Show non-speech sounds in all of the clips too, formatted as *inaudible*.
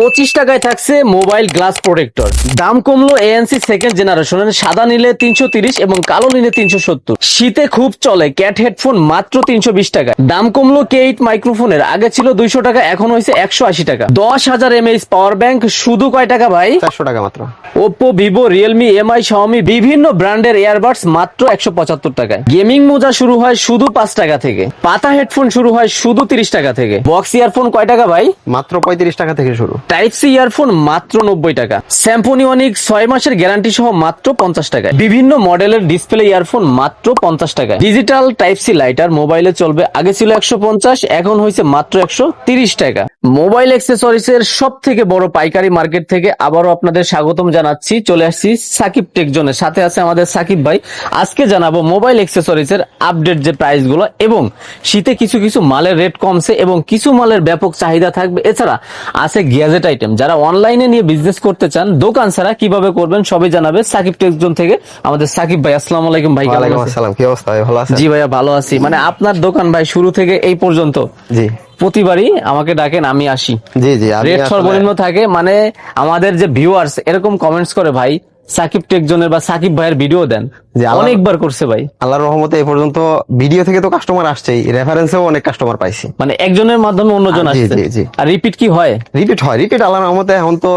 পঁচিশ টাকায় থাকছে মোবাইল গ্লাস প্রোটেক্টর। দাম কমলো এএনসি সেকেন্ড জেনারেশনের সাদা নিলে তিনশো তিরিশ এবং কালো নিলে তিনশো সত্তর। শীতে খুব চলে। ক্যাট হেডফোন মাত্র তিনশো বিশ টাকা দাম কমলো কে এইট মাইক্রোফোনের আগে ছিল দুইশো টাকা এখন হয়েছে একশো আশি টাকা। দশ হাজার এমএইচ পাওয়ার ব্যাংক শুধু কয় টাকা ভাই? চারশো টাকা মাত্র। Oppo Vivo Realme MI Xiaomi বিভিন্ন ব্র্যান্ডের ইয়ারবাডস মাত্র একশো পঁচাত্তর টাকায়। গেমিং মোজা শুরু হয় শুধু পাঁচ টাকা থেকে। পাতা হেডফোন শুরু হয় শুধু তিরিশ টাকা থেকে। বক্স ইয়ারফোন কয় টাকা ভাই? মাত্র পঁয়ত্রিশ টাকা থেকে শুরু। টাইপ সি ইয়ারফোন মাত্র নব্বই টাকা। স্যাম্পনি অনিক ছয় মাসের গ্যারান্টি সহ মাত্র পঞ্চাশ টাকায়। বিভিন্ন মডেলের ডিসপ্লে ইয়ারফোন মাত্র পঞ্চাশ টাকায়। ডিজিটাল টাইপ সি লাইটার মোবাইলে চলবে। আগে ছিল একশো পঞ্চাশ, এখন হয়েছে মাত্র একশো তিরিশ টাকা। মোবাইল অ্যাক্সেসরিজ এর সব থেকে বড় পাইকারি মার্কেট থেকে আবারও আপনাদের স্বাগতম জানাচ্ছি। চলে আসছি সাকিব টেকজনের সাথে আছে আমাদের সাকিব ভাই। আজকে জানাব মোবাইল অ্যাক্সেসরিজ এর আপডেট যে প্রাইসগুলো এবং শীতে কিছু কিছু মালের রেট কমছে এবং কিছু মালের ব্যাপক চাহিদা থাকবে। এছাড়া আছে গ্যাজেট আইটেম যারা অনলাইনে নিয়ে বিজনেস করতে চান দোকান ছাড়া কীভাবে করবেন সবই জানাবে সাকিব টেকজন থেকে। আমাদের সাকিব ভাই আসসালামু আলাইকুম ভাই? আসসালাম কি অবস্থা ভাই? ভালো আছেন? জি ভাইয়া ভালো আছি। মানে আপনার দোকান ভাই শুরু থেকে এই পর্যন্ত জি। প্রতিবারই আমাকে ডাকেন আমি আসি। জি জি রেট সর্বনিম্ন থাকে মানে আমাদের যে ভিউয়ার্স এরকম কমেন্টস করে ভাই সাকিব টেকজনের বা সাকিব ভাইয়ের ভিডিও দেন। আমার- অনেকবার করছে ভাই। আল্লাহর রহমতে এই পর্যন্ত ভিডিও থেকে তো কাস্টমার আসছেই রেফারেন্সেও অনেক কাস্টমার পাইছি। মানে একজনের মাধ্যমে অন্যজন আসছে। আর রিপিট কি হয়? রিপিট হয় রিপিট আল্লাহর রহমতে এখন তো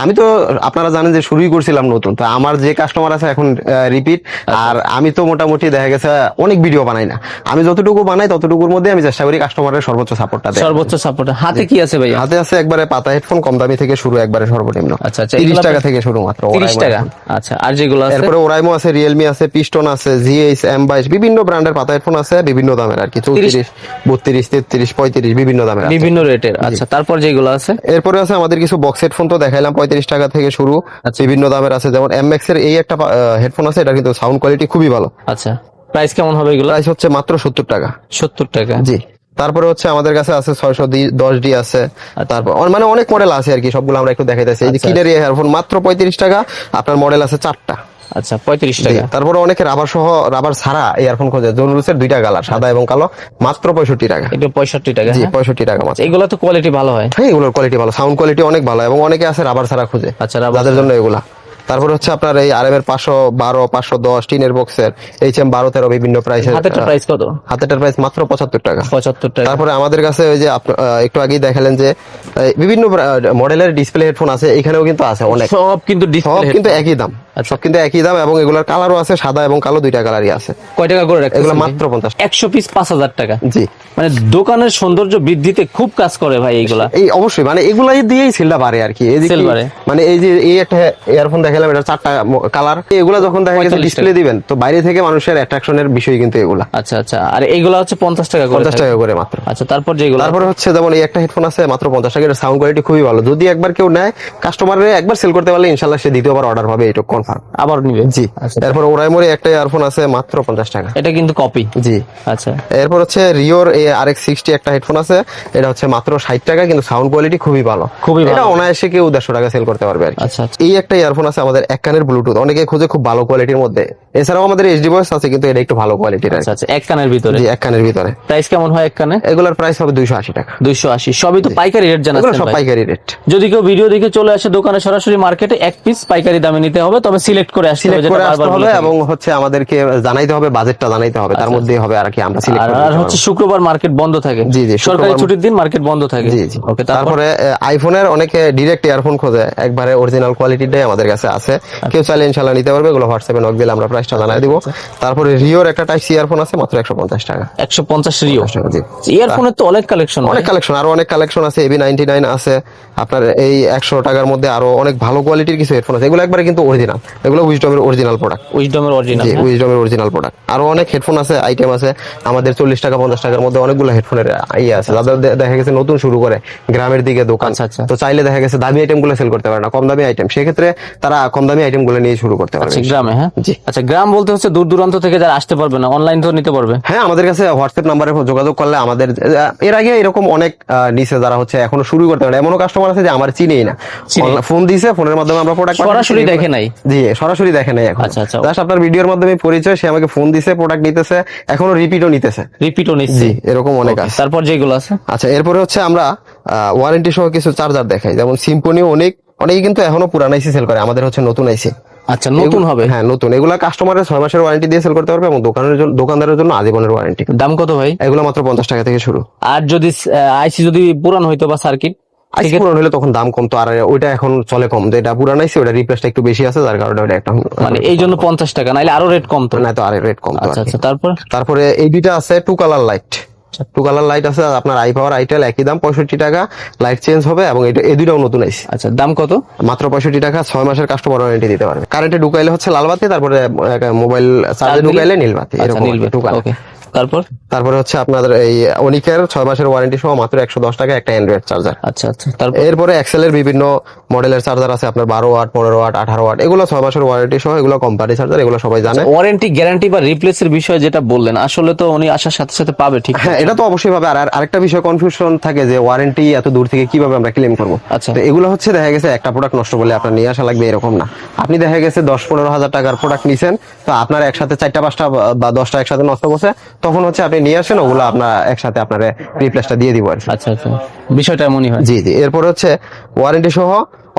আমি তো আপনারা জানেন যে শুরুই করছিলাম নতুন তো আমার যে কাস্টমার আছে এখন রিপিট আর আমি তো মোটামুটি দেখা গেছে অনেক ভিডিও বানাই না। আমি যতটুকু বানাই ততটুকুর মধ্যে আমি চেষ্টা করি কাস্টমারের সর্বোচ্চ সাপোর্টটা দেয় সর্বোচ্চ সাপোর্ট হাতে কি আছে ভাই হাতে আছে একবারে পাতা হেডফোন কম দামি থেকে শুরু একবারে সর্বনিম্ন। আচ্ছা, আচ্ছা, তিরিশ এগুলো টাকা থেকে শুরু মাত্র। তিরিশ ওরাইমো টাকা? এখন। আচ্ছা আর যেগুলো আছে? এরপরে ওরাইমো আছে রিয়েলমি আছে পিস্টন আছে জিএস এম বাইশ বিভিন্ন ব্র্যান্ডের পাতা হেডফোন আছে বিভিন্ন দামের আর কি চৌত্রিশ বত্রিশ তেত্রিশ পঁয়ত্রিশ বিভিন্ন দামের বিভিন্ন রেটের। আচ্ছা তারপর যেগুলো আছে? এরপরে আছে আমাদের কিছু বক্স হেডফোন তো দেখাইলাম পঁয়ত্রিশ টাকা থেকে শুরু। আচ্ছা। বিভিন্ন দামের আছে যেমন এম এর এই একটা হেডফোন আছে এটা কিন্তু সাউন্ড কোয়ালিটি খুবই ভালো। আচ্ছা প্রাইস কেমন হবে এগুলো? প্রাইস হচ্ছে মাত্র সত্তর টাকা। সত্তর টাকা। জি। তারপরে হচ্ছে আমাদের কাছে আছে ছয়শো দশ ডি আছে। তারপর মানে অনেক মডেল আছে আর কি সবগুলো আমরা একটু দেখাইতেছি। এই যে আচ্ছা, কিডের হেডফোন মাত্র পঁয়ত্রিশ টাকা আপনার মডেল আছে চারটা। আচ্ছা পঁয়ত্রিশ টাকা। তারপরে অনেকে রাবার সহ রাবার ছাড়া ইয়ারফোন খোঁজে। জনুরুসের দুইটা কালার সাদা এবং কালো মাত্র পঁয়ষট্টি টাকা। এটা পঁয়ষট্টি টাকা জি হ্যাঁ? পঁয়ষট্টি টাকা মাত্র। এগুলো তো কোয়ালিটি ভালো হয়। হ্যাঁ এগুলোর কোয়ালিটি ভালো সাউন্ড কোয়ালিটি অনেক ভালো এবং অনেকে আছে রাবার ছাড়া খুঁজে। আচ্ছা, যাদের জন্য এগুলা। তারপরে হচ্ছে আপনার এই আর এম এর পাঁচশো বারো পাঁচশো দশ টিনের বক্সের এইচ এম বারো তেরো বিভিন্ন হাতেরটা প্রাইস কত? হাতেটার প্রাইস মাত্র পঁচাত্তর টাকা। পঁচাত্তর টাকা। তারপরে আমাদের কাছে ওই যে একটু আগেই দেখালেন যে বিভিন্ন মডেলের ডিসপ্লে হেডফোন আছে এখানেও কিন্তু আছে অনেক। সব কিন্তু সব কিন্তু একই দাম। আচ্ছা। সব কিন্তু একই দাম এবং এগুলোর কালারও আছে সাদা এবং কালো দুইটা কালারই আছে। কয় টাকা করে এগুলো মাত্র পঞ্চাশ একশো পিস পাঁচ হাজার টাকা। জি। মানে দোকানের সৌন্দর্য বৃদ্ধিতে খুব কাজ করে ভাই এইগুলা এই অবশ্যই মানে এগুলাই দিয়েই সেলটা বাড়ে আর কি। মানে এই যে এই একটা ইয়ারফোন দেখালাম এটা চারটা কালার এগুলা যখন দেখা গেছে ডিসপ্লে দিবেন। তো বাইরে থেকে মানুষের অ্যাট্রাকশনের বিষয় কিন্তু এগুলা। আচ্ছা আচ্ছা। আর হচ্ছে পঞ্চাশ টাকা করে। টাকা করে মাত্র। আচ্ছা তারপর যেগুলো? তারপরে হচ্ছে যেমন এই একটা হেডফোন আছে মাত্র পঞ্চাশ টাকা। সাউন্ড কোয়ালিটি খুবই ভালো। যদি একবার কেউ নেয় কাস্টমারে একবার সেল করতে পারলে সে দ্বিতীয়বার অর্ডার পাবে এটা কনফার্ম আবার নিবে? জি। আচ্ছা এরপর ওরাইমোরে একটা ইয়ারফোন আছে মাত্র পঞ্চাশ টাকা। এটা কিন্তু কপি জি। আচ্ছা। এরপর হচ্ছে রিওর আর এক্স সিক্সটি একটা হেডফোন আছে এটা হচ্ছে মাত্র ষাট টাকা কিন্তু সাউন্ড কোয়ালিটি খুবই ভালো। খুবই ভালো। এটা অনায়াসে কেউ দেড়শো টাকা সেল করতে পারবে আর কি। আচ্ছা, আচ্ছা। এই একটা ইয়ারফোন আছে আমাদের এক কানের ব্লুটুথ অনেকে খুঁজে খুব ভালো কোয়ালিটির মধ্যে। এছাড়াও আমাদের এইচডি ভয়েস আছে কিন্তু এটা একটু ভালো কোয়ালিটির আচ্ছা আচ্ছা এক কানের ভিতরে? জি এক কানের ভিতরে। প্রাইস কেমন হয় এক কানে? এগুলোর প্রাইস হবে দুইশো আশি টাকা। দুইশো আশি সবই তো পাইকারি রেট এগুলো জানাচ্ছেন সব পাইকারি রেট যদি কেউ ভিডিও দেখে চলে আসে দোকানে সরাসরি মার্কেটে এক পিস পাইকারি দামে নিতে হবে তবে সিলেক্ট করে আসতে হবে যেটা বারবার হবে এবং হচ্ছে আমাদেরকে জানাইতে হবে বাজেটটা জানাইতে হবে তার মধ্যেই হবে আর কি আমরা সিলেক্ট আর হচ্ছে শুক্রবার মার্কেট বন্ধ থাকে। জি, জি, সরকারি ছুটির দিন মার্কেট বন্ধ থাকে। জি জি। ওকে তারপরে? আইফোনের অনেকে ডিরেক্ট ইয়ারফোন খোঁজে একবারে অরিজিনাল কোয়ালিটিটাই আমাদের কাছে আছে। কেউ চাইলে ইনশাল্লাহ নিতে পারবে এগুলো হোয়াটসঅ্যাপে নক দিলে আমরা প্রাইসটা জানাই দিব। তারপরে রিওর একটা টাইপ সি ইয়ারফোন আছে মাত্র একশো পঞ্চাশ টাকা। একশো পঞ্চাশ রিও ইয়ারফোনের তো অনেক কালেকশন অনেক কালেকশন আরও অনেক কালেকশন আছে এবি নাইনটি নাইন আছে। আপনার এই একশো টাকার মধ্যে আরও অনেক ভালো কোয়ালিটির কিছু হেডফোন আছে। এগুলো একবারে কিন্তু অরিজিনাল এগুলো উইজডমের অরিজিনাল প্রোডাক্ট উইজডমের অরিজিনাল উইজডমের অরিজিনাল প্রোডাক্ট আরও অনেক হেডফোন আছে আইটেম আছে। আমাদের চল্লিশ টাকা পঞ্চাশ টাকার মধ্যে অনেকগুলো হেডফোনের ইয়ে আছে। যাদের দেখা গেছে নতুন শুরু করে গ্রামের দিকে দোকান। আচ্ছা, আচ্ছা। তো চাইলে দেখা গেছে দামি আইটেমগুলো সেল করতে পারে না কম দামি আইটেম সেক্ষেত্রে তারা কম দামি আইটেমগুলো নিয়ে শুরু করতে পারে গ্রামে হ্যাঁ? জি। আচ্ছা গ্রাম বলতে হচ্ছে দূর দূরান্ত থেকে যারা আসতে পারবে না অনলাইন তো নিতে পারবে। হ্যাঁ আমাদের কাছে হোয়াটসঅ্যাপ নাম্বারে যোগাযোগ করলে আমাদের এর আগে এরকম অনেক নিচে যারা হচ্ছে এখনও শুরু করতে পারে এমনও কাস্টমার আছে যে আমার চিনেই না। ফোন দিছে ফোনের মাধ্যমে আমরা প্রোডাক্ট সরাসরি দেখে নাই? জি সরাসরি দেখে নাই এখন। আচ্ছা, আচ্ছা। জাস্ট আপনার ভিডিওর মাধ্যমে পরিচয় সে আমাকে ফোন দিছে প্রোডাক্ট নিতেছে এখনও রিপিটও নিতেছে। রিপিটও নিচ্ছি। এরকম অনেক আছে। তারপর যেগুলো আছে? আচ্ছা এরপরে হচ্ছে আমরা ওয়ারেন্টি সহ কিছু চার্জার দেখাই। যেমন সিম্পনি অনেক অনেকে কিন্তু এখনও পুরান আইসি সেল করে আমাদের হচ্ছে নতুন আইসি আচ্ছা নতুন হবে? হ্যাঁ নতুন। এগুলা কাস্টমারের ছয় মাসের ওয়ারেন্টি দিয়ে সেল করতে পারবে এবং দোকানের জন্য দোকানদারের জন্য আজীবনের ওয়ারেন্টি দাম কত ভাই? এগুলো মাত্র পঞ্চাশ টাকা থেকে শুরু। আর যদি আইসি যদি পুরান হইতো বা সার্কিট আইসি পুরান হলে তখন দাম কমতো আর ওইটা এখন চলে কম। যেটা পুরান আইসি ওটা রিপ্লেসটা একটু বেশি আছে যার কারণে ওটা একটা মানে এই জন্য পঞ্চাশ টাকা নাইলে আরও রেট কম তো না তো আর রেট কম আচ্ছা আচ্ছা তারপর? তারপরে এই দুইটা আছে two colour light two colour light আছে আর আপনার আই পাওয়ার আইটেল একই দাম পঁয়ষট্টি টাকা লাইট চেঞ্জ হবে এবং এটা এই দুইটাও নতুন আইসি আচ্ছা দাম কত? মাত্র পঁয়ষট্টি টাকা ছয় মাসের কাস্টমার ওয়ারেন্টি দিতে পারবে। কারেন্টে ঢুকাইলে হচ্ছে লাল বাতি তারপরে মোবাইল চার্জে ঢুকাইলে নীল বাতি আচ্ছা এরকম টু কালার তারপর? তারপরে হচ্ছে আপনাদের এই অনিকের ছয় মাসের ওয়ারেন্টি সহ মাত্র একশো দশ টাকা একটা অ্যান্ড্রয়েড চার্জার আচ্ছা আচ্ছা তারপর? এরপরে এক্সেলের বিভিন্ন মডেলের চার্জার আছে আপনার বারো ওয়াট পনেরো ওয়াট আঠারো ওয়াট এগুলো ছয় মাসের ওয়ারেন্টি সহ এগুলো কোম্পানি চার্জার এগুলো সবাই জানে। ওয়ারেন্টি গ্যারান্টি বা রিপ্লেসের বিষয়ে যেটা বললেন আসলে তো উনি আসার সাথে সাথে পাবে ঠিক হ্যাঁ এটা তো অবশ্যই পাবে। আর আর আরেকটা বিষয় কনফিউশন থাকে যে ওয়ারেন্টি এত দূর থেকে কীভাবে আমরা ক্লেম করব। আচ্ছা। এগুলো হচ্ছে দেখা গেছে একটা প্রোডাক্ট নষ্ট করলে আপনার নিয়ে আসা লাগবে এরকম না। আপনি দেখা গেছে দশ পনেরো হাজার টাকার প্রোডাক্ট নিছেন তো আপনার একসাথে চারটা পাঁচটা বা- দশটা একসাথে নষ্ট করছে তখন হচ্ছে আপনি নিয়ে আসেন ওগুলো আপনার একসাথে আপনার রিপ্লেসটা দিয়ে দিব আর আচ্ছা আচ্ছা। বিষয়টা এমনই হয়। জি জি। এরপর হচ্ছে ওয়ারেন্টি সহ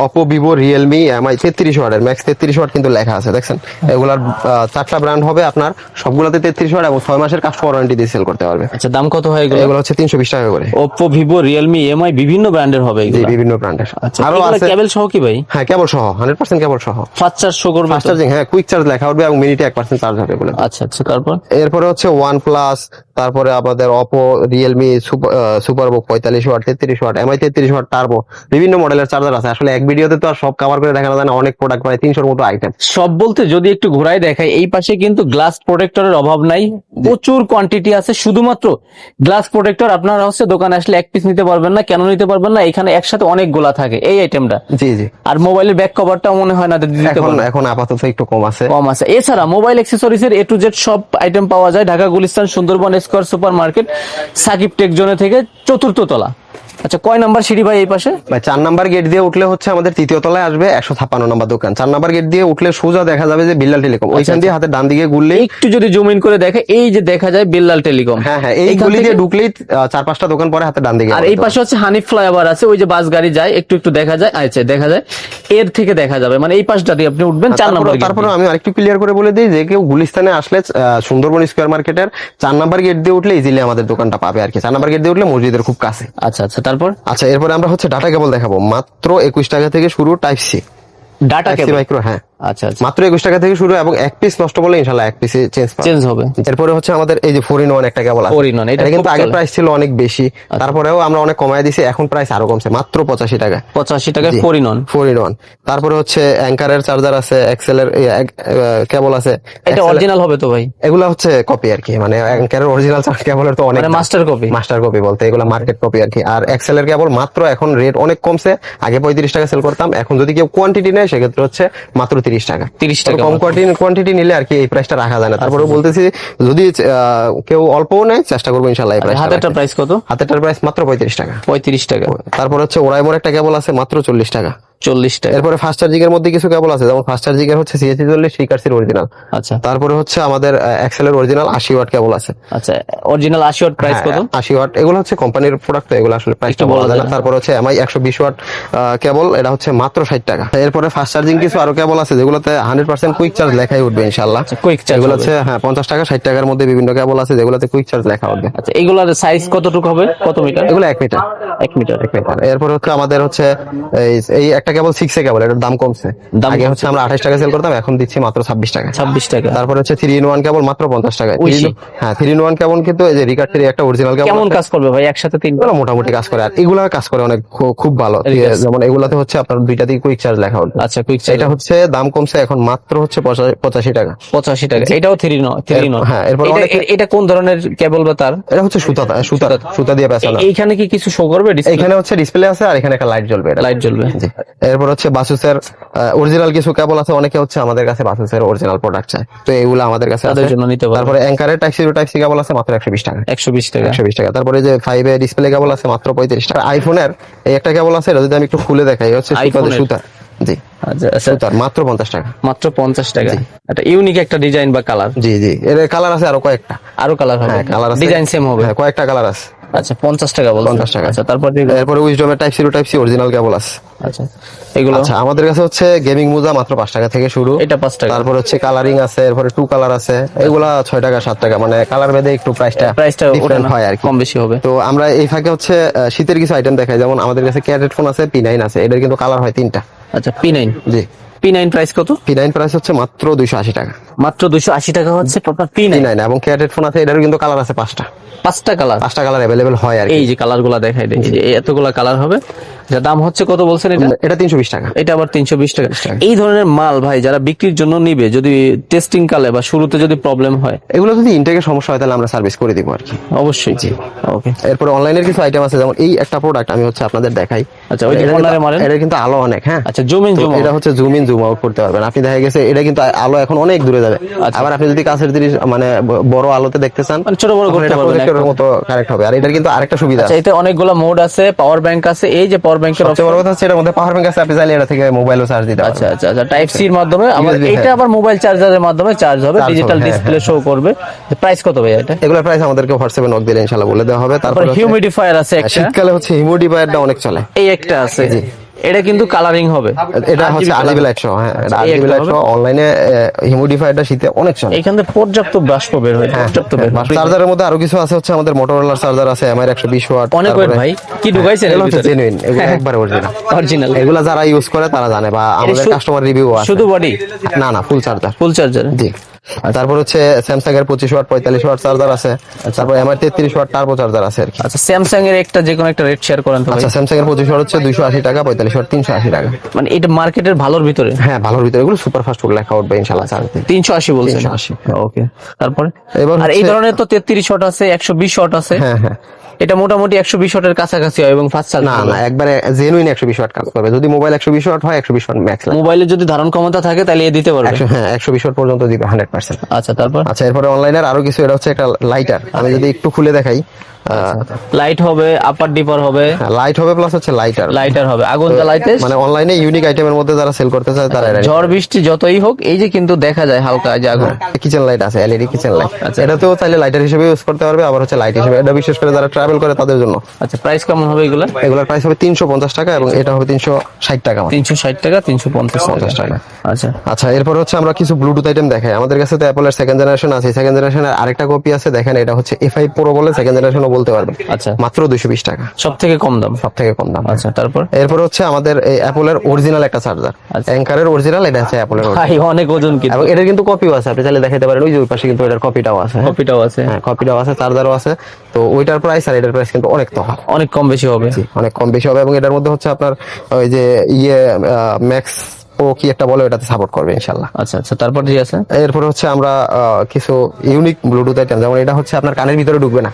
অপো ভিভো রিয়েলমি এমআই তেত্রিশ ওয়াটের ম্যাক্স তেত্রিশ ওয়াট কিন্তু লেখা আছে দেখছেন? এগুলার চারটা ব্র্যান্ড হবে আপনার সবগুলোতে তেত্রিশ ওয়াট এবং ছয় মাসের কাস্টমার ওয়ারেন্টি দিয়ে সেল করতে পারবে। আচ্ছা দাম কত হয় এগুলো? এগুলো হচ্ছে তিনশো বিশ টাকা করে। ওপো ভিভো রিয়েলমি এমআই বিভিন্ন ব্র্যান্ডের হবে বিভিন্ন ব্র্যান্ডের আচ্ছা আরও আছে কেবল সহ কি ভাই? হ্যাঁ কেবল সহ হান্ড্রেড পার্সেন্ট কেবল সহ। ফাস্ট চার্জ শো করবে ফাস্ট চার্জিং হ্যাঁ কুইক চার্জ লেখা উঠবে এবং মিনিটে এক পার্সেন্ট চার্জ হবে বলে আচ্ছা আচ্ছা তারপর? এরপরে হচ্ছে ওয়ান প্লাস তারপরে আমাদের অপো রিয়েলমি সুপার বুক পঁয়তাল্লিশ ওয়াট তেত্রিশ ওয়াট এমআই তেত্রিশ ওয়াট টার্বো বিভিন্ন মডেলের চার্জার আছে। আসলে এক ভিডিওতে তো আর সব কভার করে দেখানো যায় না অনেক প্রোডাক্ট প্রায় তিনশোর মতো আইটেম সব বলতে যদি একটু ঘোরায় দেখাই এই পাশে কিন্তু গ্লাস প্রোটেক্টরের অভাব নাই। প্রচুর কোয়ান্টিটি আছে শুধুমাত্র গ্লাস প্রোটেক্টর আপনারা হচ্ছে দোকানে আসলে এক পিস নিতে পারবেন না কেন নিতে পারবেন না এখানে একসাথে অনেকগুলা থাকে এই আইটেমটা জি জি। আর মোবাইলের ব্যাক কভারটাও মনে হয় না এখন এখন আপাতত একটু কম আছে। কম আছে। এছাড়া মোবাইল অ্যাক্সেসরিজ এর এ টু জেড সব আইটেম পাওয়া যায় Dhaka Gulistan Sundarban square super market Shakib tech জোনে থেকে চতুর্থ তলা। আচ্ছা কয় নাম্বার সিঁড়ি ভাই এই পাশে? ভাই চার নাম্বার গেট দিয়ে উঠলে হচ্ছে আমাদের তৃতীয় তলায় আসবে একশো ছাপ্পান্ন নাম্বার দোকান। চার নাম্বার গেট দিয়ে উঠলে সোজা দেখা যাবে যে বিল্লাল টেলিকম। ওইখান দিয়ে হাতে ডান দিকে ঘুরলেই একটু যদি জুম ইন করে দেখে এই যে দেখা যায় বিল্লাল টেলিকম। হ্যাঁ হ্যাঁ এই গলি দিয়ে ঢুকলেই চার পাঁচটা দোকান পরে হাতে ডান দিকে আর এই পাশে হচ্ছে হানিফ ফ্লাইওভার আছে ওই যে বাস গাড়ি যায় একটু একটু দেখা যায় আচ্ছা দেখা যায়। এর থেকে দেখা যাবে মানে এই পাশটা দিয়ে আপনি উঠবেন চার নম্বর তারপরে আমি আরেকটু ক্লিয়ার করে বলে দিই যে কেউ গুলিস্তানে আসলে সুন্দরবন স্কোয়ার মার্কেটের চার নাম্বার গেট দিয়ে উঠলে ইজিলি আমাদের দোকানটা পাবে আর কি। চার নাম্বার গেট দিয়ে উঠলে মসজিদের খুব কাছে। আচ্ছা আচ্ছা তারপর? আচ্ছা এরপরে আমরা হচ্ছে ডাটা কেবল দেখাবো। মাত্র একুশ টাকা থেকে শুরু type C data cable micro হ্যাঁ। আচ্ছা আচ্ছা। মাত্র একুশ টাকা থেকে শুরু এবং এক পিস নষ্ট করলে ইনশাল্লাহ এক পিসে চেঞ্জ চেঞ্জ হবে। এরপরে হচ্ছে আমাদের এই যে ফোর ইন ওয়ান একটা কেবল Four in one, এটা কিন্তু আচ্ছা। প্রাইস ছিল অনেক বেশি। তারপরেও আমরা অনেক কমায় দিছি এখন প্রাইস আরও কমছে মাত্র পঁচাশি টাকা। পঁচাশি টাকায় four in four in one তারপরে হচ্ছে অ্যাঙ্কারের চার্জার আছে এক্সেলের কেবল আছে। এটা অরিজিনাল হবে তো ভাই। এগুলা হচ্ছে কপি আর কি মানে অ্যাঙ্কারের অরিজিনাল কেবলের তো অনেক মাস্টার কপি মাস্টার কপি বলতে এগুলো মার্কেট কপি আর কি। আর এক্সেলের কেবল মাত্র এখন রেট অনেক কমছে। আগে পঁয়ত্রিশ টাকা সেল করতাম এখন যদি কেউ কোয়ান্টিটি নেয় সেক্ষেত্রে হচ্ছে মাত্র তিরিশ টাকা। 30 টাকা কম। কোয়ান্টিটি কোয়ান্টিটি নিলে আর কি এই প্রাইসটা রাখা যায় না। তারপরে আচ্ছা। বলতেছি যদি কেউ অল্পও নেয় চেষ্টা করব ইনশাল্লাহ এই প্রাইস হাতেরটার প্রাইস কত? হাতেরটার প্রাইস মাত্র পঁয়ত্রিশ টাকা। পঁয়ত্রিশ টাকা। তারপর হচ্ছে ওরাইমোর একটা কেবল আছে মাত্র চল্লিশ টাকা। চল্লিশ টাকা এরপরে ফাস্ট চার্জিং এর মধ্যে কিছু কেবল আছে যেমন ফাস্ট চার্জিং এর হচ্ছে সিএসি চল্লিশ শিকারসির অরিজিনাল আচ্ছা। তারপরে হচ্ছে আমাদের এক্সেলের অরিজিনাল আশি ওয়াট কেবল আছে। আচ্ছা অরিজিনাল আশি ওয়াট প্রাইস কত? হ্যাঁ, আশি ওয়াট এগুলো হচ্ছে কোম্পানির প্রোডাক্ট তো এগুলো আসলে প্রাইসটা একটু বলা যায় না। তারপর হচ্ছে এমআই একশো বিশ ওয়াট কেবল এটা হচ্ছে মাত্র ষাট টাকা। এরপরে ফাস্ট চার্জিং কিছু আরও কেবল আছে যেগুলোতে হান্ড্রেড পার্সেন্ট কুইক চার্জ লেখাই উঠবে ইনশাল্লাহ কুইক চার্জ এগুলো হচ্ছে হ্যাঁ পঞ্চাশ টাকা ষাট টাকার মধ্যে বিভিন্ন কেবল আছে যেগুলোতে কুইক চার্জ লেখা উঠবে। আচ্ছা এগুলার সাইজ কতটুকু হবে? কত মিটার এগুলো এক মিটার এক মিটার এক মিটার এরপর হচ্ছে আমাদের হচ্ছে এই- এই একটা কেবল সিক্স এ কেবল এটার দাম কমছে। আগে হচ্ছে আমরা আঠাশ টাকা সেল করতাম এখন দিচ্ছি মাত্র ছাব্বিশ টাকা ছাব্বিশ টাকা। তারপর হচ্ছে থ্রি ইন ওয়ান কেবল মাত্র পঞ্চাশ টাকা ওই 3 in- সেই। হ্যাঁ থ্রি ইন ওয়ান কেবল কিন্তু এই যে রিকার থ্রি একটা অরিজিনাল কেবল কেমন কাজ করবে ভাই? একসাথে তিন এগুলো মোটামুটি কাজ করে। আর এগুলা কাজ করে অনেক খুব ভালো। যেমন এগুলাতে হচ্ছে আপনার দুইটা দিকে কুইক চার্জ লেখা উঠবে আচ্ছা কুইক চার্জ এটা হচ্ছে দাম কমছে এখন মাত্র হচ্ছে পঁচাশি টাকা। পঁচাশি টাকা। এটাও থ্রি ন থ্রি ন হ্যাঁ, এরপর এটা- কোন ধরনের কেবল বা তার? এটা হচ্ছে সুতা সুতা সুতা দিয়ে পেঁচানো এইখানে কি কিছু শো করবে এখানে হচ্ছে ডিসপ্লে আছে আর এখানে একটা লাইট জ্বলবে লাইট জ্বলবে। এরপর হচ্ছে বাসুসের অরিজিনাল কিছু কেবল আছে অনেকে হচ্ছে আমাদের কাছে বাসুসের অরিজিনাল প্রোডাক্ট চায়। তো এগুলো আমাদের কাছে তাদের জন্য নিতে পারবে। তারপরে অ্যাঙ্কারের type C type C cable আছে মাত্র একশো বিশ টাকা। একশো বিশ টাকা। একশো বিশ টাকা। তারপরে যে ফাইভ এ ডিসপ্লে কেবল আছে মাত্র পঁয়ত্রিশ টাকা। আইফোনের এই একটা কেবল আছে এটা যদি আমি একটু খুলে দেখাই হচ্ছে সুতাতে iPhone-এর? সুতা জি। আচ্ছা আচ্ছা। সুতার মাত্র পঞ্চাশ টাকা। মাত্র পঞ্চাশ টাকা। একটা ইউনিক একটা ডিজাইন বা কালার জি জি। এর কালার আছে আরও কয়েকটা। আরও কালার হবে। হ্যাঁ কালার আছে। ডিজাইন সেম হবে। হ্যাঁ কয়েকটা কালার আছে। আচ্ছা পঞ্চাশ টাকা বলছেন। 50 টাকা। আচ্ছা তারপর এরপরে উইজডমের type C type C original cable আছে। আচ্ছা এগুলো? আচ্ছা আমাদের কাছে হচ্ছে গেমিং মুজা মাত্র টাকা থেকে শুরু। এটা টাকা। তারপর হচ্ছে কালারিং আছে এরপরে টু কালার আছে। এগুলা ছয় টাকা সাত টাকা। মানে কালার ভেদে একটু প্রাইসটা প্রাইসটা ডিফারেন্ট হয় আর কম বেশি হবে। তো আমরা এই ফাঁকে হচ্ছে শীতের কিছু আইটেম দেখাই। যেমন আমাদের কাছে ক্যাট হেডফোন আছে পি নাইন আছে। এটার কিন্তু কালার হয় তিনটা। আচ্ছা P nine G. P nine price কত? পি নাইন প্রাইস হচ্ছে মাত্র দুইশো আশি টাকা। মাত্র দুইশো আশি টাকা হচ্ছে পি নাইন এবং হেডফোন আছে এটারও কিন্তু কালার আছে পাঁচটা। পাঁচটা কালার পাঁচটা কালার অ্যাভেলেবেল হয় আর এই যে দেখাই যে এতগুলা কালার হবে যা দাম হচ্ছে কত বলছেন এটা? এটা তিনশো বিশ টাকা। এটা আবার তিনশো বিশ টাকা। এই ধরনের মাল ভাই যারা বিক্রির জন্য নিবে যদি টেস্টিং কালে বা শুরুতে যদি প্রবলেম হয়। এগুলো যদি ইনটেকের সমস্যা হয় তাহলে আমরা সার্ভিস করে দিব আর কি। অবশ্যই। জি। ওকে এরপরে অনলাইনের কিছু আইটেম আছে যেমন এই একটা প্রোডাক্ট আমি হচ্ছে আপনাদের দেখাই। আচ্ছা, ওই এটা কিন্তু- আলো অনেক হ্যাঁ। আচ্ছা জুম ইন জুম এটা হচ্ছে জুম ইন জুম আউট করতে পারবেন। আপনি দেখা গেছে এটা কিন্তু আলো এখন অনেক দূরে যাবে। আচ্ছা। আবার আপনি যদি কাছের জিনিস মানে বড় আলোতে দেখতে চান মানে ছোট বড় করতে পারবেন মতো কারেক্ট হবে। আর এটার কিন্তু আরেকটা সুবিধা আচ্ছা আছে। এতে অনেকগুলো মোড আছে পাওয়ার ব্যাংক আছে এই যে পাওয়ার ব্যাংকের সবচেয়ে বড় কথা হচ্ছে এটার মধ্যে পাওয়ার ব্যাংক আছে আপনি চাইলে এটা থেকে মোবাইলও চার্জ দিতে আচ্ছা পারবেন। আচ্ছা আচ্ছা টাইপ সি এর মাধ্যমে আবার USB, এটা হ্যাঁ। আবার মোবাইল চার্জারের মাধ্যমে চার্জ হবে ডিজিটাল হ্যাঁ, ডিসপ্লে শো করবে। প্রাইস কত ভাই এটা? এগুলোর প্রাইস আমাদেরকে হোয়াটসঅ্যাপে নক দিলে ইনশাআল্লাহ বলে দেওয়া হবে। তারপর হিউমিডিফায়ার আছে একটা। শীতকালে হচ্ছে হিউমিডিফায়ারটা অনেক চলে। এই একটা আছে। এটা কিন্তু কালারিং হবে। এটা হচ্ছে আরজিবি লাইট শো হ্যাঁ এই আরজিবি লাইট শো অনলাইনে হিউমিডিফায়ারটা শীতে অনেক চলে। এখান থেকে পর্যাপ্ত বাষ্প বের হয় পর্যাপ্ত বের হয়। চার্জারের মধ্যে আরও কিছু আছে হচ্ছে আমাদের মোটরোলার চার্জার আছে এমআই একশো বিশ ওয়াট অনেক ওয়েট ভাই কি ঢুকাইছেন এগুলো হচ্ছে জেনুইন এগুলো একবার অরিজিনাল অরিজিনাল এগুলা যারা ইউজ করে তারা জানে বা আমাদের কাস্টমার রিভিউ আছে। শুধু বডি না না ফুল চার্জার ফুল চার্জার জি। তারপর হচ্ছে স্যামসাং এর পঁচিশ ওয়াট পঁয়তাল্লিশ ওয়াট চার্জার আছে। তারপর এমআই তেত্রিশ ওয়াট টার্বো চার্জার আছে আর কি। আচ্ছা স্যামসাং এর একটা যে কোনো একটা রেট শেয়ার করেন আচ্ছা স্যামসাং এর পঁচিশ ওয়াট হচ্ছে দুইশো আশি টাকা পঁয়তাল্লিশ ওয়াট তিনশো আশি টাকা। মানে এটা মার্কেটের ভালোর ভিতরে? হ্যাঁ ভালোর ভিতরে। এগুলো সুপার ফাস্ট ফুড লেখা উঠবে ইনশাল্লাহ চার্জ তিনশো আশি বলছেন। 380 ওকে তারপরে? এবার আর এই ধরনের তো তেত্রিশ শট আছে একশো বিশ শট আছে। হ্যাঁ হ্যাঁ। এটা মোটামুটি একশো বিশ ওয়াটের কাছাকাছি হয় এবং ফাস্ট চার্জ না না একবারে জেনুইন একশো বিশ ওয়াট কাজ করবে। যদি মোবাইল একশো বিশ ওয়াট হয় একশো বিশ ওয়াট ম্যাক্স মোবাইলে যদি ধারণ ক্ষমতা থাকে তাহলে এ দিতে পারবে। একশো হ্যাঁ একশো বিশ ওয়াট পর্যন্ত দিবে হান্ড্রেড পার্সেন্ট আচ্ছা তারপর? আচ্ছা এরপরে অনলাইনের আরও কিছু এটা হচ্ছে একটা লাইটার আমি যদি একটু খুলে দেখাই লাইট হবে আপার ডিপার হবে। লাইট হবে প্লাস হচ্ছে লাইটার লাইটার হবে। আগুন জ্বালাইতে মানে অনলাইনে ইউনিক আইটেমের মধ্যে যারা সেল করতে চায় তারা ঝড় বৃষ্টি যতই হোক এই যে কিন্তু দেখা যায় হালকা যে আগুন। কিচেন লাইট আছে এলইডি কিচেন লাইট আচ্ছা। এটাতেও চাইলে লাইটার হিসেবে ইউজ করতে পারবে আবার হচ্ছে লাইট হিসেবে। এটা বিশেষ করে যারা ট্রাভেল করে তাদের জন্য। আচ্ছা প্রাইস কেমন হবে এগুলো? এগুলোর প্রাইস হবে তিনশো পঞ্চাশ টাকা এবং এটা হবে তিনশো ষাট টাকা মাত্র। তিনশো ষাট টাকা তিনশো পঞ্চাশ পঞ্চাশ টাকা। টাকা আচ্ছা। আচ্ছা এরপর হচ্ছে আমরা কিছু ব্লুটুথ আইটেম দেখাই। আমাদের কাছে তো অ্যাপলের সেকেন্ড জেনারেশন আছে। সেকেন্ড জেনারেশনের আরেকটা কপি আছে। দেখেন এটা হচ্ছে এফ আই প্রো বলে সেকেন্ড জেনারেশনও বলতে পারবেন। আচ্ছা। মাত্র দুশো বিশ টাকা। সব থেকে কম দাম? সব থেকে কম দাম। আচ্ছা তারপর? এরপর হচ্ছে আমাদের এই অ্যাপলের অরিজিনাল একটা চার্জার। অ্যাঙ্কারের অরিজিনাল এটা হচ্ছে অ্যাপলের ভাই অনেক ওজন কিন্তু। এবং এটার কিন্তু কপিও আছে আপনি চাইলে দেখাতে পারেন। ওই যে ওই পাশে কিন্তু এটার কপিটাও আছে হ্যাঁ? কপিটাও আছে। হ্যাঁ কপিটাও আছে চার্জারও আছে। তো ওইটার প্রাইস আর এটার প্রাইস কিন্তু অনেক তফাৎ। অনেক কম বেশি হবে। অনেক কম বেশি হবে। এবং এটার মধ্যে হচ্ছে আপনার ওই যে ইয়ে ম্যাক্স ও কি একটা বলে ওটাতে সাপোর্ট করবে ইনশাল্লাহ আচ্ছা আচ্ছা তারপর কি আছে? এরপর হচ্ছে আমরা কিছু ইউনিক ব্লুটুথ আইটেম যেমন এটা হচ্ছে আপনার কানের ভিতরে ঢুকবে না।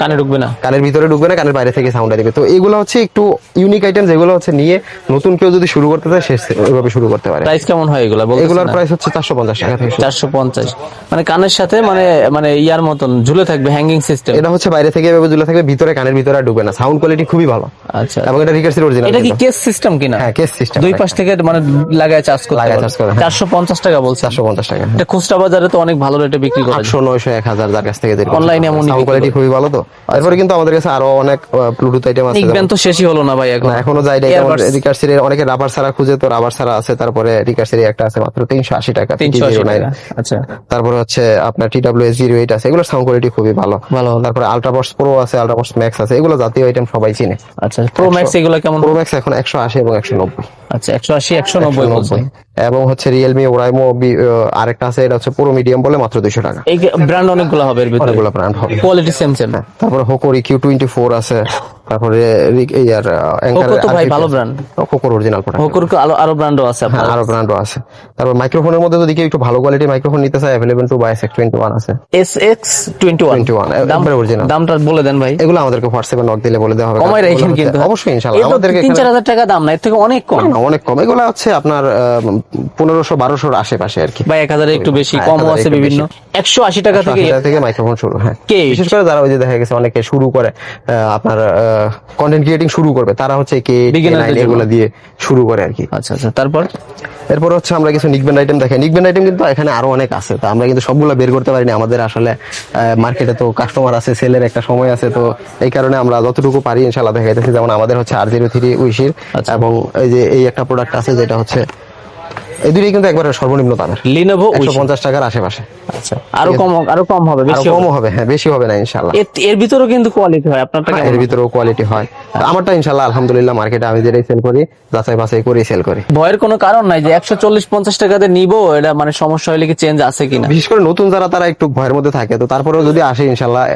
কানে ঢুকবে না। কানের ভিতরে ঢুকবে না কানের বাইরে থেকে সাউন্ড দিবে তো এগুলো হচ্ছে একটু ইউনিক আইটেম যেগুলো হচ্ছে নিয়ে নতুন কেউ যদি শুরু করতে চায় সে ওইভাবে শুরু করতে পারে। প্রাইস কেমন হয় এগুলা এগুলোর প্রাইস হচ্ছে চারশো পঞ্চাশ টাকা থেকে শুরু। চারশো পঞ্চাশ। মানে কানের সাথে মানে মানে ইয়ার মতন ঝুলে থাকবে হ্যাঙ্গিং সিস্টেম এটা হচ্ছে বাইরে থেকে এভাবে ঝুলে থাকবে ভিতরে কানের ভিতরে ঢুকবে না। সাউন্ড কোয়ালিটি খুবই ভালো। আচ্ছা। এবং এটা রিকার্সির অরিজিনাল এটা কি কেস সিস্টেম কিনা? হ্যাঁ কেস সিস্টেম দুই পাশ থেকে মানে লাগায় চার্জ করতে লাগায় charge করে, হ্যাঁ। চারশো পঞ্চাশ টাকা বলছে চারশো পঞ্চাশ টাকা। এটা খুচরা বাজারে তো অনেক ভালো রেটে বিক্রি করে। নয়শো এক হাজার যার কাছ থেকে Online এ এমনই সাউন্ড বিক্রি কোয়ালিটি খুবই ভালো। তো? তারপরে কিন্তু আমাদের কাছে আরও অনেক ব্লুটুথ আইটেম আছে নিকবেন তো শেষই হলো না ভাই এখন। এখনও যাই নাই রিকার্সির অনেকে রাবার ছাড়া খুঁজে তো রাবার ছাড়া আছে তারপরে রিকার্সির একটা আছে মাত্র তিনশো আশি টাকা তিনশো আশি 309 টাকা। আচ্ছা। তারপরে হচ্ছে আপনার ডাব্লিউ এস আছে এগুলো সাউন্ড কোয়ালিটি খুবই ভালো। ভালো। তারপরে আলট্রাবক্স প্রো আছে আলট্রাবক্স ম্যাক্স আছে এগুলো জাতীয় আইটেম সবাই চিনে। আচ্ছা প্রো ম্যাক্স এগুলো কেমন? প্রো ম্যাক্স এখন একশো আশি এবং একশো নব্বই। আচ্ছা একশো আশি একশো নব্বই। বলছেন। এবং হচ্ছে রিয়েলমি ওরাইমো আরেকটা আছে এটা হচ্ছে পুরো মিডিয়াম বলে মাত্র দুইশো টাকা। এই ব্র্যান্ড অনেকগুলো হবে অনেকগুলো ব্র্যান্ড হবে। কোয়ালিটি সেম সেম তারপরে হোকোরি কিউ টোয়েন্টি ফোর আছে। তারপরে আর Poco তো ভাই ভালো brand। কোকোর অরিজিনাল প্রোডাক্ট হোকর আরও আরও ব্র্যান্ডও আছে হ্যাঁ আপনার আরও ব্র্যান্ডও আছে। তারপর মাইক্রোফোনের মধ্যে যদি কেউ একটু ভালো কোয়ালিটির মাইক্রোফোন নিতে চায় available to buy X twenty one আছে। এস এক্স 21, একবারে original। দামটা বলে দেন ভাই। এগুলো আমাদেরকে হোয়াটসঅ্যাপে নক দিলে বলে দেওয়া হবে। কমাই রাখেন কিন্তু অবশ্যই ইনশাআল্লাহ আমাদেরকে তিন এখানে- চার হাজার টাকা দাম না এর থেকে অনেক কম। অনেক কম। এগুলো হচ্ছে আপনার পনেরোশো বারোশোর আশেপাশে আর কি। এক হাজার একটু বেশি হ্যাঁ, কমও আছে বিভিন্ন। একশো আশি টাকা থেকে থেকে মাইক্রোফোন শুরু হ্যাঁ? বিশেষ করে যারা ওই যে দেখা গেছে অনেকে শুরু করে আপনার কন্টেন্ট ক্রিয়েটিং শুরু করবে। তারা হচ্ছে কে। এগুলো দিয়ে শুরু করে আর কি। আচ্ছা আচ্ছা তারপর? এরপর হচ্ছে আমরা কিছু নিকব্যান্ড আইটেম দেখাই নিকব্যান্ড আইটেম কিন্তু এখানে আরও অনেক আছে। তো আমরা কিন্তু সবগুলো বের করতে পারিনি। আমাদের আসলে মার্কেটে তো কাস্টমার আছে সেলের একটা সময় আছে। তো এই কারণে আমরা যতটুকু পারি ইনশাল্লাহ দেখা যাচ্ছে যেমন আমাদের হচ্ছে আর জিরো থ্রি উইশির। এবং এই যে এই একটা প্রোডাক্ট আছে যেটা হচ্ছে এই দুটোই কিন্তু একবারে সর্বনিম্ন দামের। লিনোভো একশো পঞ্চাশ টাকার আশেপাশে। আচ্ছা আরও কম আরও কম হবে বেশি। কমও হবে। হ্যাঁ বেশি হবে না ইনশাল্লাহ এর ভিতরেও কিন্তু কোয়ালিটি হয় আপনারটা হ্যাঁ, কেমন এর ভিতরেও কোয়ালিটি হয়। আমারটা ইনশাল্লাহ আলহামদুলিল্লাহ মার্কেটে আমি যেটাই সেল করি যাচাই বাছাই করেই সেল করি। ভয়ের কোনো কারণ নাই যে একশো চল্লিশ পঞ্চাশ টাকাতে নিবো এটা মানে সমস্যা হলে কি চেঞ্জ আছে কিনা? বিশেষ করে নতুন যারা তারা একটু ভয়ের মধ্যে থাকে তো তারপরেও যদি আসে ইনশাল্লাহ আহ,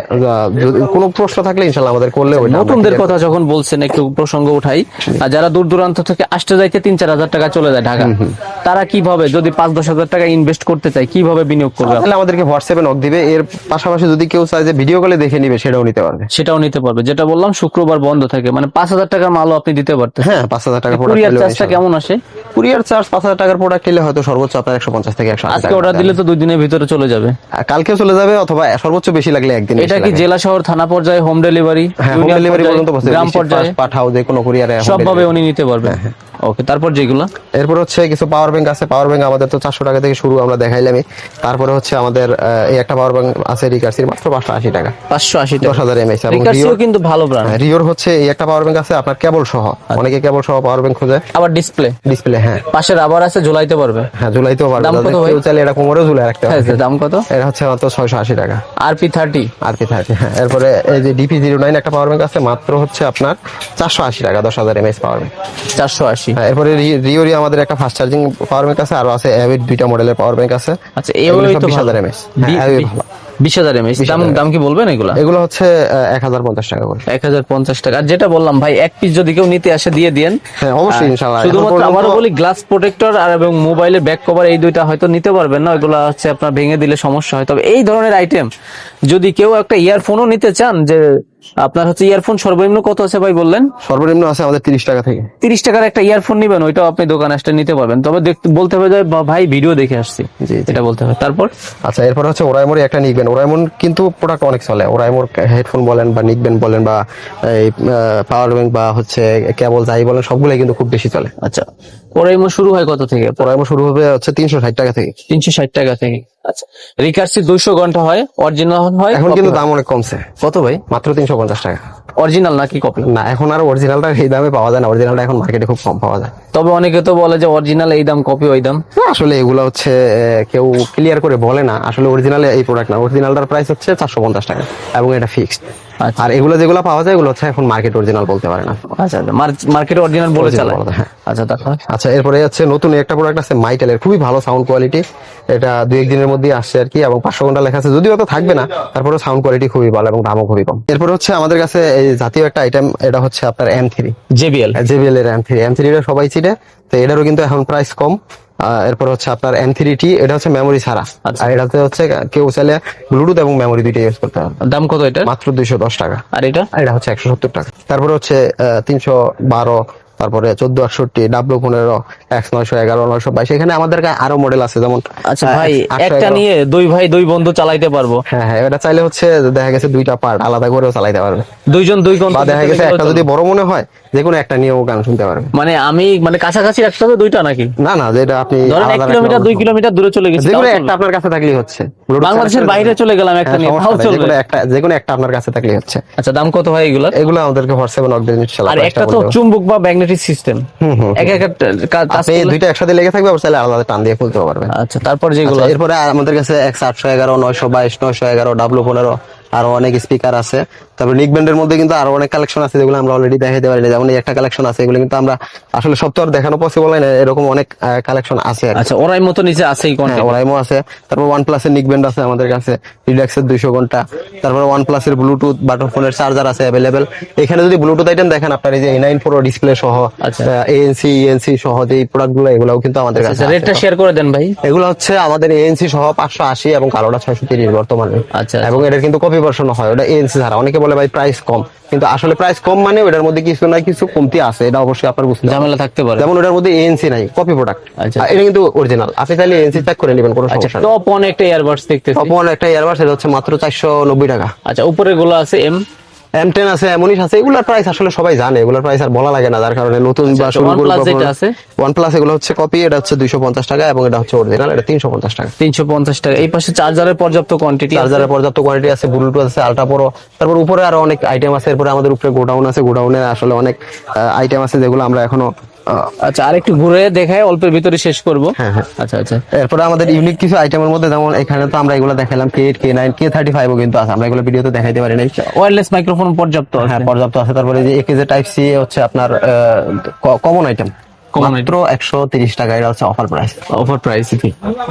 কোনো প্রশ্ন থাকলে ইনশাল্লাহ আমাদের করলে ওইটা নতুনদের কথা যখন বলছেন একটু প্রসঙ্গ উঠাই আর যারা দূর দূরান্ত থেকে আসতে যাইতে তিন চার হাজার টাকা চলে যায় ঢাকা তারা কীভাবে যদি পাঁচ দশ হাজার টাকা ইনভেস্ট করতে চায় কীভাবে বিনিয়োগ করবে? তাহলে আমাদেরকে হোয়াটসঅ্যাপে নক দিবে। এর পাশাপাশি যদি কেউ চায় যে ভিডিও কলে দেখে নিবে সেটাও নিতে পারবে। সেটাও নিতে পারবে। যেটা বললাম শুক্রবার বন্ধ থাকে। মানে পাঁচ হাজার টাকার মালও আপনি দিতে পারতেন হ্যাঁ পাঁচ হাজার টাকা কুরিয়ার চার্জটা কেমন আসে? কুরিয়ার চার্জ পাঁচ হাজার টাকার প্রোডাক্ট নিলে হয়তো সর্বোচ্চ আপনার একশো পঞ্চাশ থেকে একশো আজকে অর্ডার দিলে তো দুই দিনের ভিতরে চলে যাবে। কালকেও চলে যাবে অথবা সর্বোচ্চ বেশি লাগলে একদিন এটা কি জেলা শহর থানা পর্যায়ে হোম ডেলিভারি হ্যাঁ হোম ডেলিভারি পর্যন্ত গ্রাম পর্যায়ে? পাঠাও যে কোনো কুরিয়ারে সবভাবে উনি নিতে পারবে। হ্যাঁ, ওকে তারপর যেগুলো? এরপর হচ্ছে কিছু পাওয়ার ব্যাংক আছে পাওয়ার ব্যাংক আমাদের তো চারশো টাকা থেকে শুরু আমরা দেখাইলামই। তারপরে হচ্ছে আমাদের এই একটা পাওয়ার ব্যাংক আছে রিকার্সির মাত্র পাঁচশো আশি টাকা। পাঁচশো আশি দশ হাজার এমএস রিওর কিন্তু ভালো ব্র্যান্ড হ্যাঁ, রিওর হচ্ছে এই একটা পাওয়ার ব্যাংক আছে আপনার কেবল সহ। আচ্ছা। অনেকে কেবল সহ পাওয়ার ব্যাংক খোঁজে। আবার ডিসপ্লে ডিসপ্লে হ্যাঁ। পাশে রাবার আছে ঝুলাইতে পারবে। হ্যাঁ ঝুলাইতেও পারবে। দাম কত ভাই? চাইলে এটা কোমরেও ঝুলে রাখতে হ্যাঁ পারবে। দাম কত? এটা হচ্ছে মাত্র ছয়শো আশি টাকা। আর পি থার্টি আর কি থাকে হ্যাঁ। এরপরে এই যে ডিপি জিরো নাইন একটা পাওয়ার ব্যাংক আছে মাত্র হচ্ছে আপনার চারশো আশি টাকা দশ হাজার এমএস পাওয়ার ব্যাংক চারশো আশি। হ্যাঁ এরপরে রি- রিওরি আমাদের একটা ফাস্ট চার্জিং পাওয়ার ব্যাংক আছে আরও আছে অ্যাভিড দুইটা মডেলের পাওয়ার ব্যাংক আছে। আচ্ছা এগুলো তো 20,000 ভালো। mAh বি- হ্যাঁ, বি- ভালো। বিশ হাজার এমএস দাম দাম কি বলবেন এগুলা? এগুলো হচ্ছে এক হাজার পঞ্চাশ টাকা করে। এক হাজার পঞ্চাশ টাকা। আর যেটা বললাম ভাই এক পিস যদি কেউ নিতে আসে দিয়ে দিন হ্যাঁ অবশ্যই ইনশাল্লাহ শুধুমাত্র আবারও বলি গ্লাস প্রোটেক্টর আর এবং মোবাইলের ব্যাক কভার এই দুইটা হয়তো নিতে পারবেন না। এগুলো হচ্ছে আপনার ভেঙে দিলে সমস্যা হয়। তবে এই ধরনের আইটেম যদি কেউ একটা ইয়ারফোনও নিতে চান যে আপনার হচ্ছে ইয়ারফোন সর্বনিম্ন কত আছে ভাই বললেন? সর্বনিম্ন আছে আমাদের তিরিশ টাকা থেকে। তিরিশ টাকার একটা ইয়ারফোন নিবেন ওইটাও আপনি দোকানে আসতে নিতে পারবেন। তবে বলতে হবে যে ভাই ভিডিও দেখে আসছি। এটা বলতে হবে। তারপর? আচ্ছা এরপর হচ্ছে ওরাইমোর একটা নিকবেন ওরাইমন কিন্তু প্রোডাক্ট অনেক চলে। ওরাইমোর হেডফোন বলেন বা নিকবেন বলেন বা এই পাওয়ার ব্যাংক বা হচ্ছে কেবল যাই বলেন সবগুলাই কিন্তু খুব বেশি চলে। আচ্ছা ওরাইমো শুরু হয় কত থেকে? ওরাইমো শুরু হবে হচ্ছে তিনশো ষাট টাকা থেকে। তিনশো ষাট টাকা থেকে। আচ্ছা। রিকার্সি দুইশো ঘণ্টা হয় অরিজিনাল হয়। এখন কিন্তু দাম অনেক কমছে। কত ভাই? মাত্র তিনশো পঞ্চাশ টাকা। অরিজিনাল নাকি কপি না এখন আর অরিজিনালটা এই দামে পাওয়া যায় না। অরিজিনালটা এখন মার্কেটে খুব কম পাওয়া যায়। তবে অনেকে তো বলে যে অরিজিনাল এই দাম কপি ওই দাম। আসলে এগুলো হচ্ছে কেউ ক্লিয়ার করে বলে না। আসলে অরিজিনাল এই প্রোডাক্ট না। অরিজিনালটার প্রাইস হচ্ছে চারশো পঞ্চাশ টাকা এবং এটা ফিক্সড আচ্ছা। আর এগুলো যেগুলো পাওয়া যায় এগুলো হচ্ছে এখন মার্কেট অরিজিনাল বলতে পারে না। আচ্ছা মার্কেটে অরিজিনাল বলে চালায় হ্যাঁ। আচ্ছা তারপর আচ্ছা এরপরে হচ্ছে নতুন একটা প্রোডাক্ট আছে মাইটেলের খুবই ভালো সাউন্ড কোয়ালিটি এটা দুই একদিনের মধ্যে আসছে আর কি এবং পাঁচশো ঘণ্টা লেখা আছে। যদিও তো থাকবে না তারপরে সাউন্ড কোয়ালিটি খুবই ভালো এবং দামও খুবই কম। এরপরে হচ্ছে আমাদের কাছে এই জাতীয় একটা আইটেম এটা হচ্ছে আপনার এম থ্রি জেবিএল জেবিএল এর এম থ্রি এম থ্রিটা সবাই চিনে তো এটারও কিন্তু এখন প্রাইস কম। এরপর হচ্ছে আপনার এম থ্রি টি এটা হচ্ছে মেমোরি ছাড়া। আচ্ছা। আর এটাতে হচ্ছে কেউ চাইলে ব্লুটুথ এবং মেমোরি দুইটা ইউজ করতে হবে দাম কত এটা? মাত্র দুইশো দশ টাকা। আর এটা? এটা হচ্ছে একশো সত্তর টাকা। তারপরে হচ্ছে তিনশো বারো তারপরে চোদ্দ আটষট্টি ডাব্লু পনেরো এক্স নয়শো এগারো নয়শো বাইশ। এখানে আমাদের আরও মডেল আছে যেমন আচ্ছা ভাই একটা নিয়ে দুই ভাই দুই বন্ধু চালাইতে পারব। হ্যাঁ হ্যাঁ এটা চাইলে হচ্ছে দেখা গেছে দুইটা পার্ট আলাদা করেও চালাইতে পারবে। দুইজন দুই ঘণ্টা বা দেখা গেছে একটা যদি বড় মনে হয় যে কোনো একটা নিয়েও গান শুনতে পারবে। মানে আমি মানে কাছাকাছি রাখতে হবে দুইটা নাকি? না না যেটা আপনি ধরেন এক কিলোমিটার দুই কিলোমিটার দূরে চলে গেছি যে কোনো একটা আপনার কাছে থাকলেই হচ্ছে। বাংলাদেশের বাইরে চলে গেলাম একটা হ্যাঁ, নিয়ে যে চলবে একটা যে কোনো একটা আপনার কাছে থাকলেই হচ্ছে। আচ্ছা দাম কত হয় এগুলো এগুলো আমাদেরকে হোয়াটসঅ্যাপে নক দিয়ে ইনশাআল্লাহ আর একটা তো চুম্বক বা ম্যাগনেটিক সিস্টেম এক এক আপনি দুইটা একসাথে লেগে থাকবে আবার চাইলে আলাদা টান দিয়ে খুলতে পারবেন। আচ্ছা তারপর যেগুলো আচ্ছা, এরপরে আমাদের কাছে একশো আটশো এগারো নয়শো বাইশ নয়শো এগারো ডাব্লু পনেরো আরও অনেক স্পিকার আছে। তারপর নিক ব্যান্ডের মধ্যে কিন্তু আরও অনেক কালেকশন আছে যেগুলো আমরা অলরেডি দেখাতে পারি না যেমন এই একটা কালেকশন আছে এগুলো কিন্তু আমরা আসলে সব তো আর দেখানো পসিবল হয় না এরকম অনেক কালেকশন আছে আচ্ছা ওরাই মতো নিচে আছেই হ্যাঁ ওরাইমো আছে। তারপর ওয়ান প্লাসের নিক ব্যান্ড আছে আমাদের কাছে রিল্যাক্সের দুইশো ঘণ্টা। তারপর ওয়ান প্লাসের ব্লুটুথ বাটন ফোনের চার্জার আছে অ্যাভেলেবেল এখানে যদি ব্লুটুথ আইটেম দেখেন আপনার এই যে নাইন প্রো ডিসপ্লে সহ আচ্ছা। এএনসি ইএনসি সহ যে প্রোডাক্টগুলো এগুলাও কিন্তু আমাদের কাছে আচ্ছা আছে। রেটটা শেয়ার করে দেন ভাই। এগুলো হচ্ছে আমাদের এএনসি সহ পাঁচশো আশি এবং কালোটা ছয়শো তিরিশ বর্তমানে। আচ্ছা। এবং এটার কিন্তু কপি ভার্সন হয় ওটা এএনসি ছাড়া। অনেকে বলে ভাই প্রাইস কম কিন্তু আসলে প্রাইস কম মানে ওটার মধ্যে কিছু না কিছু কমতি আছে এটা অবশ্যই আপনার বুঝতে। ঝামেলা থাকতে পারে। যেমন ওটার মধ্যে এএনসি নাই কপি প্রোডাক্ট আচ্ছা। এটা কিন্তু অরিজিনাল আপনি চাইলে এএনসি চেক করে নেবেন কোনো আচ্ছা সমস্যা নেই। টপ ওয়ান একটা ইয়ারবাডস দেখতেছি। টপ ওয়ান একটা ইয়ারবাডস এটা হচ্ছে মাত্র চারশো নব্বই টাকা। আচ্ছা উপরে গুলো আছে এম এম টেন আছে এমনিশ আছে এগুলোর প্রাইস আসলে সবাই জানে। এগুলোর প্রাইস আর বলা লাগে না যার কারণে নতুন বা আচ্ছা, শুরু আছে? ওয়ান প্লাস এগুলো হচ্ছে কপি এটা হচ্ছে দুইশো পঞ্চাশ টাকা এবং এটা হচ্ছে অরিজিনাল এটা তিনশো পঞ্চাশ টাকা। তিনশো পঞ্চাশ টাকা। এই পাশে চার্জারের পর্যাপ্ত কোয়ান্টিটি চার্জারের পর্যাপ্ত কোয়ান্টিটি আছে ব্লুটুথ আছে আলট্রা প্রো তারপর উপরে আরও অনেক আইটেম আছে এরপরে আমাদের উপরে গোডাউন আছে। গোডাউনে আসলে অনেক আইটেম আছে যেগুলো আমরা এখনও আচ্ছা আর একটু ঘুরে দেখায় অল্পের ভিতরে শেষ করব। হ্যাঁ, হ্যাঁ। আচ্ছা আচ্ছা। এরপরে আমাদের ইউনিক কিছু আইটেমের মধ্যে যেমন এখানে তো আমরা এগুলো দেখালাম K eight K nine K thirty ফাইভও কিন্তু আছে আমরা এগুলো ভিডিওতে দেখাইতে পারি নাই। ওয়্যারলেস মাইক্রোফোন পর্যাপ্ত হ্যাঁ পর্যাপ্ত আছে। তারপরে যে একেজে টাইপ সি হচ্ছে আপনার কমন আইটেম মাত্র একশো তিরিশ টাকা এটা হচ্ছে অফার প্রাইস অফার প্রাইস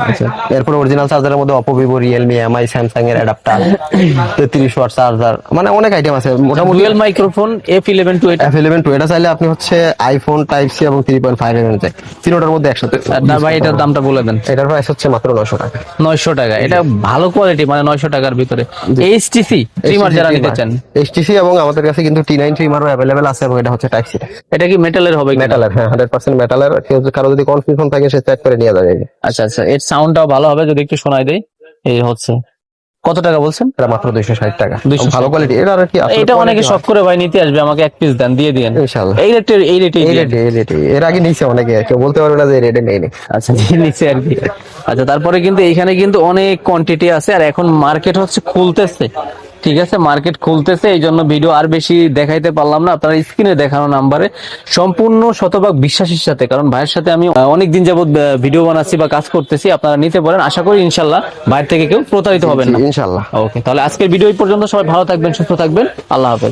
আচ্ছা। এরপর অরিজিনাল চার্জারের মধ্যে Oppo Vivo Realme MI Samsung এর অ্যাডাপ্টার *coughs* তেত্রিশ ওয়াট চার্জার মানে অনেক আইটেম আছে। মোটামুটি dual microphone F eleven two F eleven two এটা চাইলে আপনি হচ্ছে আইফোন টাইপ সি এবং থ্রি পয়েন্ট ফাইভ চাই তিনোটার মধ্যে একসাথে না ভাই এটার দামটা বলে দেন। এটার প্রাইস হচ্ছে মাত্র নশো টাকা। নয়শো টাকা। এটা ভালো কোয়ালিটি মানে নয়শো টাকার ভিতরে। এইচটিসি ট্রিমার যারা নিতে চান। এইচটিসি এবং আমাদের কাছে কিন্তু টি নাইন ট্রিমারও অ্যাভেলেবেল আছে এবং এটা হচ্ছে টাইপ সি এটা কি মেটালের হবে? মেটালের হ্যাঁ হান্ড্রেড পার্সেন্ট মেটালের কেউ কারও যদি কনফিউশন থাকে সে চেক করে নিয়ে যাবে। আচ্ছা আচ্ছা এর সাউন্ডটাও ভালো হবে যদি একটু শোনাই দেয় এই হচ্ছে। কত টাকা বলছেন? এটা মাত্র দুইশো ষাট টাকা। 260 ভালো কোয়ালিটি এটা আর কি আসলে এটা অনেকে শখ করে ভাই নিতে আসবে আমাকে এক পিস দেন দিয়ে দিয়েন। ইনশাআল্লাহ। এই রেটে এই রেটে এই রেটে এই রেটে এর আগে নিচে অনেকে কেউ বলতে পারবে না যে এই রেটে নেই নি। আচ্ছা দিয়ে নিচ্ছে আর কি। আচ্ছা তারপরে কিন্তু এইখানে কিন্তু অনেক কোয়ান্টিটি আছে আর এখন মার্কেট হচ্ছে খুলতেছে। ঠিক আছে মার্কেট খুলতেছে এই জন্য ভিডিও আর বেশি দেখাইতে পারলাম না। আপনারা স্ক্রিনে দেখানো নাম্বারে সম্পূর্ণ শতভাগ বিশ্বাসের সাথে কারণ ভাইয়ের সাথে আমি অনেক দিন যাবত ভিডিও বানাচ্ছি বা কাজ করতেছি আপনারা নিতে পারেন। আশা করি ইনশাল্লাহ বাইরে থেকে কেউ প্রতারিত হবেন না। ইনশাল্লাহ। ওকে তাহলে আজকের ভিডিও এই পর্যন্ত সবাই ভালো থাকবেন সুস্থ থাকবেন। আল্লাহ হাফেজ।